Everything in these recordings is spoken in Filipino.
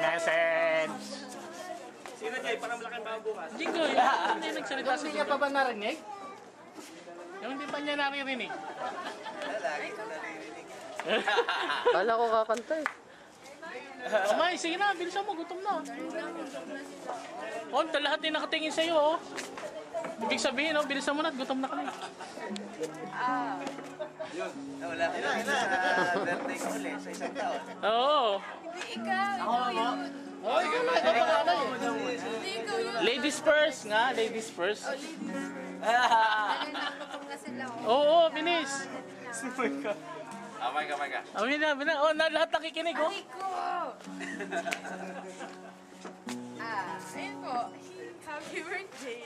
Message! Sino Jay? Parang malaking bago bukas. Jingo, yung hindi nagsalita si Hindi niya pa ba narinig? Yung hindi pa niya naririnig. Lagi ko naririnig. Kala ko kakanta eh. Umay, sige na, bilisan mo, gutom na. Oh, lahat din nakatingin sa'yo, oh. Ibig sabihin, oh, bilisan mo na at gutom na kami. Yun. Nawala ko lang sa birthday ko ulit sa isang taon. Oo. Ako mo. Oh, ikaw na ikaw pangalan eh. Hindi ikaw yun. Ladies first nga, ladies first. Nananakapag na sila. Oo, bilis. Amay ka, amay ka. Amin na, amin na. Oh, na, lahat nakikinig, oh. Aray ko! ah, ayun po. Happy birthday!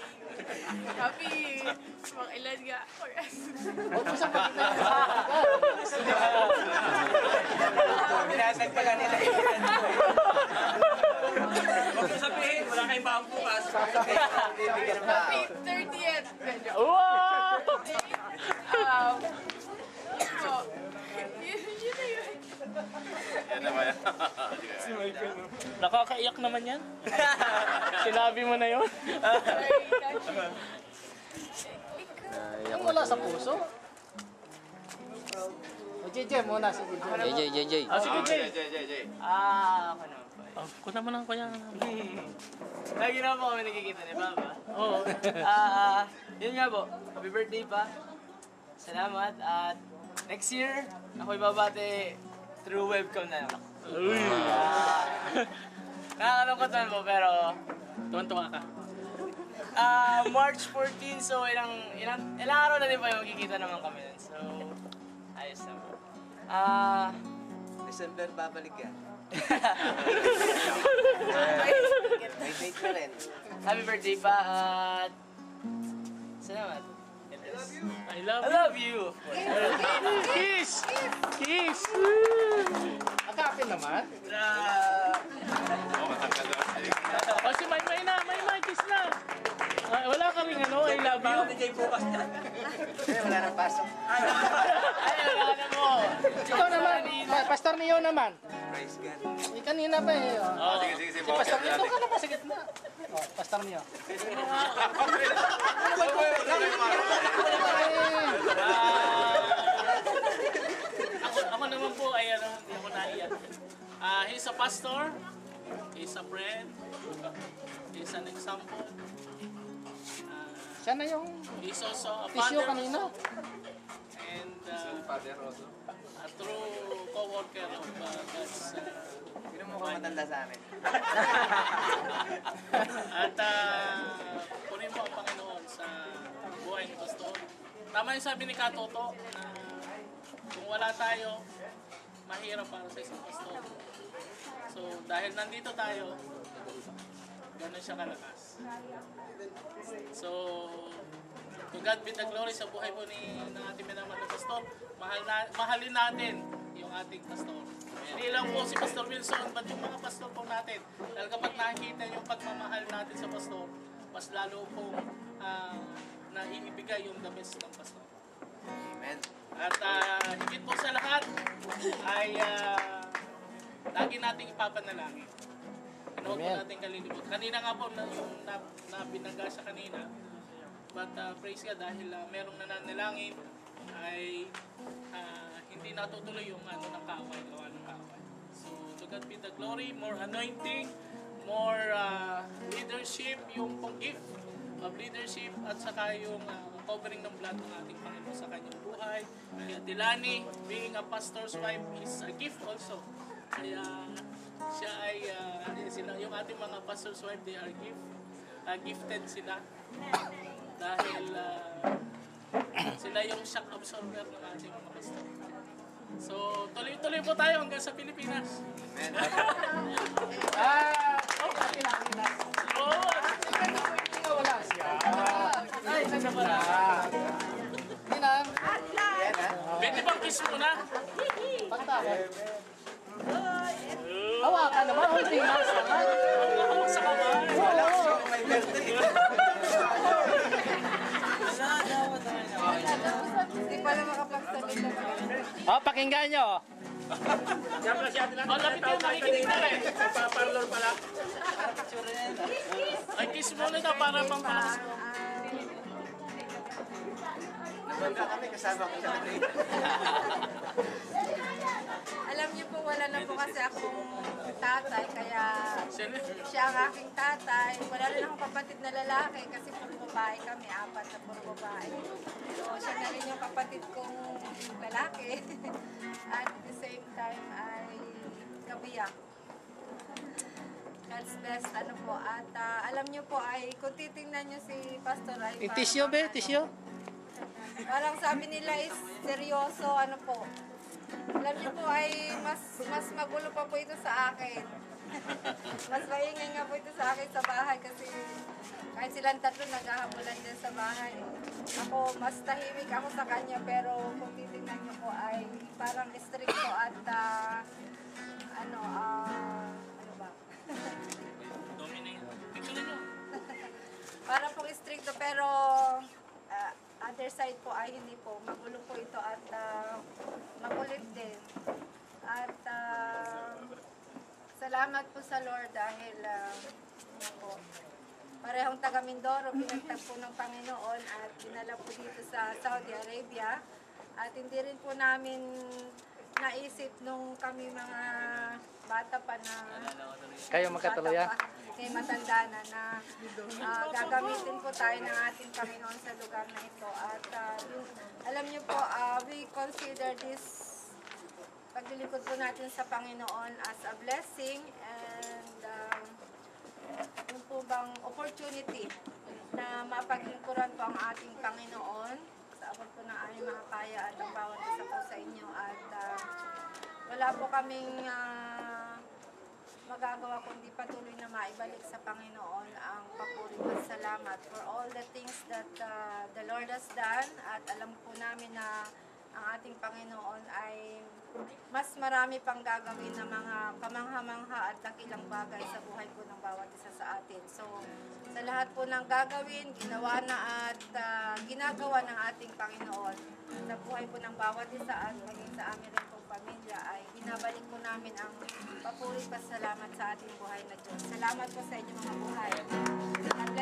Happy mga ilan nga for us. Huwag mo sa pagkita Binasag pala nila yun. Huwag mo sabihin, wala kayong bago bukas. Happy 30th! Ganyan. Wow! Um, yun po. Yun, yun na yun. Yan naman yan. Nakakaiyak naman yan. Sinabi mo na Kashi. Yung wala sa puso. O JJ muna si JJ. JJ, JJ. Ah, sige, Jay. Jay, Jay, Jay. Ah, ako naman po. Oh, ko naman ang kaya. Lagi naman po kami nakikita ni Papa. Oo. Ah, yun nga po. Happy birthday pa. Salamat at next year, ako ibabate through webcam na lang. Uy. Nakakalungkot man po pero Tuwan-tuwa ka. ah March 14 so ilang ilang ilang araw na din pa yung makikita naman kami nun. So ayos na po. Ah, December babalik yan. May date na rin. happy birthday pa at salamat. I love I you. love you. of course. Kiss! Kiss! Akapin naman. Oh, si May May na, May May, kiss na. Ah, wala ka rin ano, I love you. Jay bukas na. Eh, wala nang pasok. Ay, wala na mo. Ikaw naman. Pa- Pastor Neo naman. Praise God. Eh, kanina pa eh. oh. Oh. Sige, sige, sige. Si Pastor Neo. Ka na pa sa gitna. Oh, Pastor Neo. Ako, ako naman po ay ano, hindi ako naiyak. Ah, he's a pastor, he's a friend, he's an example. Ah, Siya na yung he's also a tissue father kanina. and uh, Father also. a true co-worker of uh, God's uh, Sino mo ka matanda sa amin? At uh, kunin mo ang Panginoon sa buhay ni Pastor. Tama yung sabi ni Katoto na kung wala tayo, mahirap para sa isang pastor. So dahil nandito tayo, ganun siya kalakas. So, to God be the glory sa buhay po ni ng ating minamahal na pastor. Mahal na, mahalin natin yung ating pastor. Hindi lang po si Pastor Wilson, but yung mga pastor po natin. Dahil kapag nakikita yung pagmamahal natin sa pastor, mas lalo pong uh, naiibigay yung the best ng pastor. Amen. At ah, higit po sa lahat ay ah, lagi nating ipapanalangin. Ano po natin kalilibot. Kanina nga po na, yung na, na binangga sa kanina. But ah, praise God dahil ah, merong nananalangin ay ah, hindi natutuloy yung ano ng kaaway, gawa ng kaaway. So to God be the glory, more anointing, more ah, leadership, yung pong gift of leadership at saka yung ah, covering ng blood ng ating Panginoon sa kanyang buhay. Kaya Dilani, being a pastor's wife is a gift also. Kaya siya ay, ah, sila, yung ating mga pastor's wife, they are gift, ah, gifted sila. Dahil ah, sila yung shock absorber ng ating mga pastor. So, tuloy-tuloy po tayo hanggang sa Pilipinas. Amen. Hawakan naman. Hawak sa kamay. Wala ko sino may birthday. Hindi pala makapagsabi na Oh, pakinggan nyo. Oh, lapit yun, nakikinig na rin. Paparlor pala. Ay, kiss muna daw para pang palakas mo. Nabangga kami kasama ko sa kasi akong tatay, kaya siya ang aking tatay. Wala rin akong kapatid na lalaki kasi puro babae kami, apat na puro babae. So, siya na rin yung kapatid kong lalaki. At at the same time ay kabiyak. God's best, ano po. At ah, alam niyo po ay, kung titingnan niyo si Pastor ay... Tisyo, be, tisyo. Parang sabi nila is seryoso, ano po. Alam niyo po ay mas mas magulo pa po ito sa akin. mas maingay nga po ito sa akin sa bahay kasi kahit silang tatlo naghahabulan din sa bahay. Ako, mas tahimik ako sa kanya pero kung titingnan niyo po ay parang stricto at ah, ano, ah, ano ba? Dominate. Picture nyo. Para pong stricto pero ah, other side po ay hindi po. Magulo po ito at ah, makulit din. At ah, salamat po sa Lord dahil ah, ano po, parehong taga Mindoro, pinagtag po ng Panginoon at dinala po dito sa Saudi Arabia. At hindi rin po namin naisip nung kami mga bata pa na Kayo magkatuloyan? eh, matanda na na ah, gagamitin po tayo ng ating Panginoon sa lugar na ito. At ah, yun- alam niyo po, ah, we consider this paglilingkod po natin sa Panginoon as a blessing and um, yung po bang opportunity na mapaglingkuran po ang ating Panginoon. Sa abot po ng aming mga kaya at ang bawat isa po sa inyo at ah, wala po kaming ah, magagawa kundi patuloy na maibalik sa Panginoon ang papuri at salamat for all the things that uh, the Lord has done at alam po namin na ang ating Panginoon ay mas marami pang gagawin na mga kamangha-mangha at dakilang bagay sa buhay po ng bawat isa sa atin. So, sa lahat po ng gagawin, ginawa na at ah, ginagawa ng ating Panginoon sa buhay po ng bawat isa at maging sa amin rin pong pamilya ay binabalik po namin ang papuri pasalamat sa ating buhay na Diyos. Salamat po sa inyong mga buhay. God bless